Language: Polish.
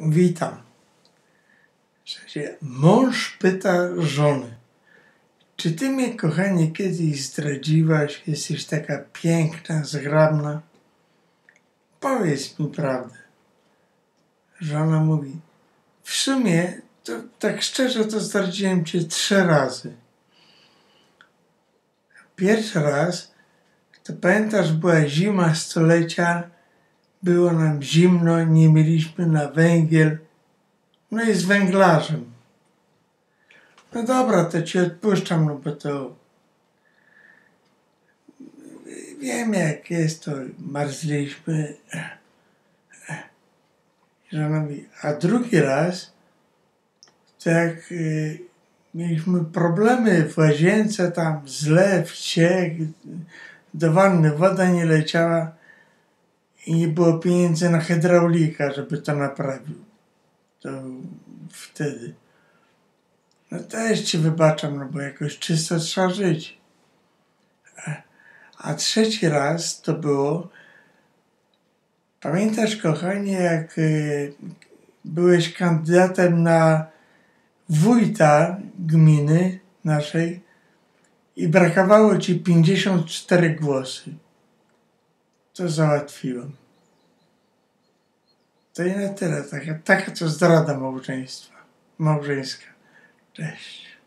Witam. Mąż pyta żony, czy ty mnie, kochanie, kiedyś zdradziłaś? Jesteś taka piękna, zgrabna. Powiedz mi prawdę. Żona mówi, w sumie, to tak szczerze, to zdradziłem cię trzy razy. Pierwszy raz, to pamiętasz, była zima stulecia, było nam zimno, nie mieliśmy na węgiel, no i z węglarzem. No dobra, to ci odpuszczam, no bo to wiem jak jest, to marzliśmy. A drugi raz, to jak y, mieliśmy problemy w łazience, tam zlew, ciek, do wanny woda nie leciała i nie było pieniędzy na hydraulika, żeby to naprawił. To wtedy. No też ci wybaczam, no bo jakoś czysto trzeba żyć. A trzeci raz to było, pamiętasz kochanie, jak y, byłeś kandydatem na wójta gminy naszej i brakowało ci 54 głosy. To załatwiłem. To i na tyle. Taka, taka to zdrada małżeństwa. Małżeńska. Cześć.